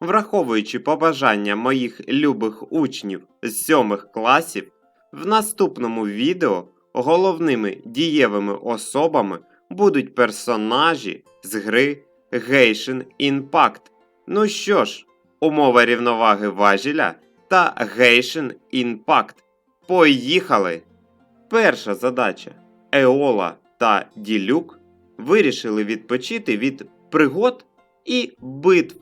враховуючи побажання моїх любих учнів з сьомих класів, в наступному відео головними дієвими особами будуть персонажі з гри Genshin Impact. Ну що ж, умова рівноваги важеля та Genshin Impact. Поїхали! Перша задача. Еола та Ділюк вирішили відпочити від пригод і битв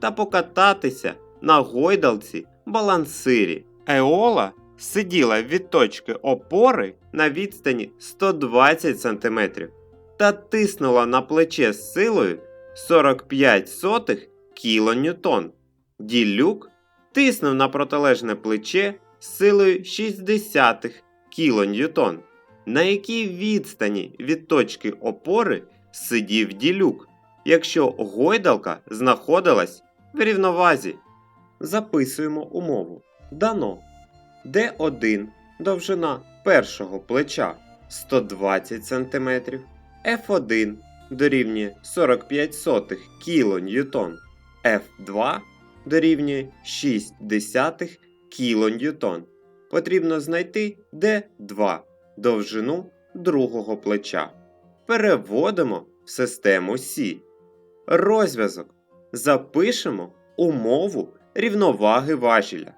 та покататися на гойдалці балансирі. Еола сиділа від точки опори на відстані 120 см та тиснула на плече з силою 45 сотих кілоньютон. Ділюк тиснув на протилежне плече з силою 60 кілоньютон. На якій відстані від точки опори сидів ділюк, якщо гойдалка знаходилась в рівновазі. Записуємо умову. Дано. D1 довжина першого плеча 120 см, F1 дорівнює 45 сотих кілоньютон, F2 дорівнює 6 десятих. Потрібно знайти D2 довжину другого плеча. Переводимо в систему Сі. Розв'язок. Запишемо умову рівноваги важеля.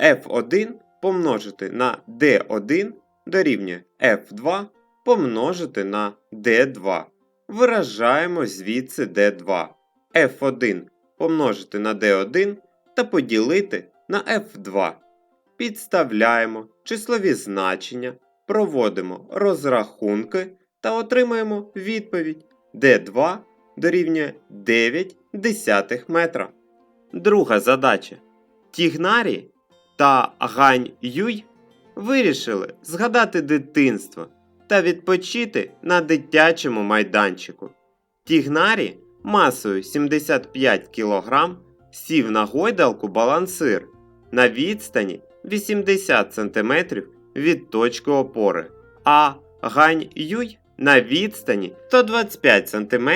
F1 помножити на D1 дорівнює F2 помножити на D2. Виражаємо звідси D2. F1 помножити на D1 та поділити на F2. Підставляємо числові значення, проводимо розрахунки та отримаємо відповідь D2 дорівнює 9 десятих метра. Друга задача. Тігнарі та Гань Юй вирішили згадати дитинство та відпочити на дитячому майданчику. Тігнарі масою 75 кг сів на гойдалку балансир на відстані 80 см від точки опори, а Гань Юй на відстані 125 см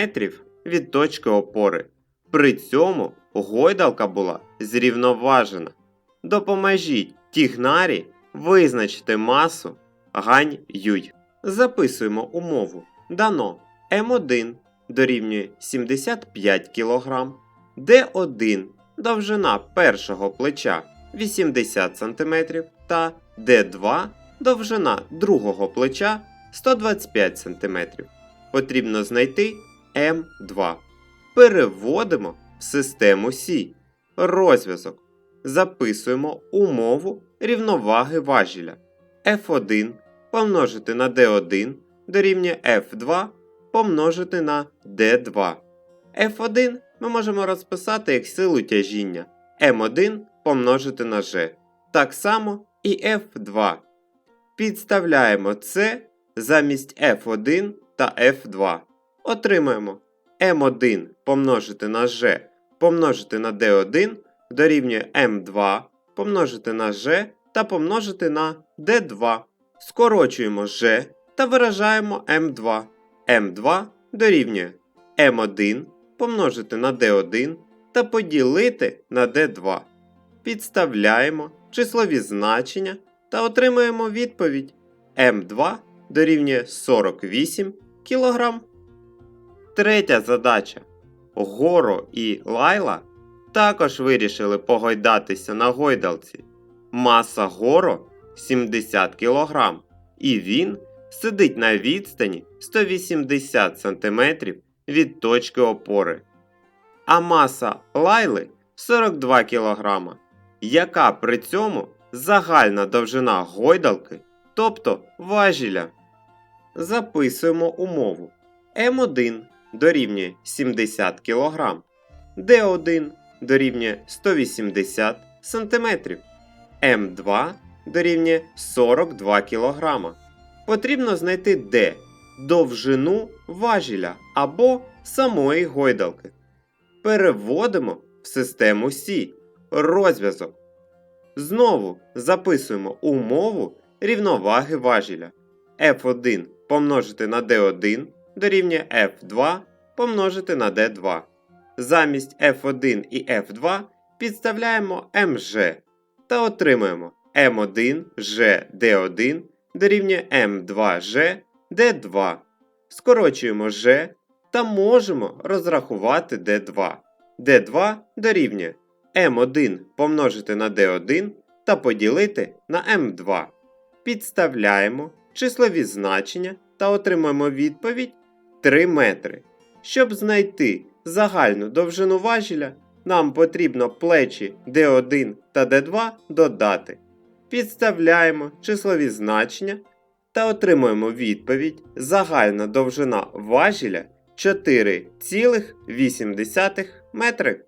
від точки опори. При цьому гойдалка була зрівноважена. Допоможіть Тігнарі визначити масу Гань Юй. Записуємо умову. Дано М1 дорівнює 75 кг, Д1 довжина першого плеча 80 см та Д2 довжина другого плеча 125 см. Потрібно знайти М2. Переводимо в систему Сі. Розв'язок. Записуємо умову рівноваги важеля. F1 помножити на D1 дорівнює F2 помножити на D2. F1 ми можемо розписати як силу тяжіння M1 помножити на G. Так само і F2. Підставляємо це замість F1 та F2. Отримаємо M1 помножити на G помножити на D1 дорівнює M2 помножити на G та помножити на D2. Скорочуємо G та виражаємо M2. M2 дорівнює M1 помножити на D1 та поділити на D2. Підставляємо числові значення та отримаємо відповідь М2 дорівнює 48 кг. Третя задача. Горо і Лайла також вирішили погойдатися на гойдалці. Маса Горо 70 кг, і він сидить на відстані 180 см від точки опори. А маса Лайли 42 кг, яка при цьому загальна довжина гойдалки, тобто важіля. Записуємо умову. М1 дорівнює 70 кг, Д1 дорівнює 180 см, М2 дорівнює 42 кг. Потрібно знайти D довжину важіля або самої гойдалки. Переводимо в систему Сі розв'язок. Знову записуємо умову рівноваги важіля. F1 помножити на D1 дорівнює F2 помножити на D2. замість F1 і F2 підставляємо МЖ та отримуємо М1 Ж Д1 дорівнює М2 Ж Д2. Скорочуємо Ж та можемо розрахувати Д2. Д2 дорівнює М1 помножити на Д1 та поділити на М2. Підставляємо числові значення та отримаємо відповідь 3 метри. Щоб знайти загальну довжину важеля, нам потрібно плечі D1 та D2 додати. Підставляємо числові значення та отримуємо відповідь загальна довжина важеля 4,8 метри.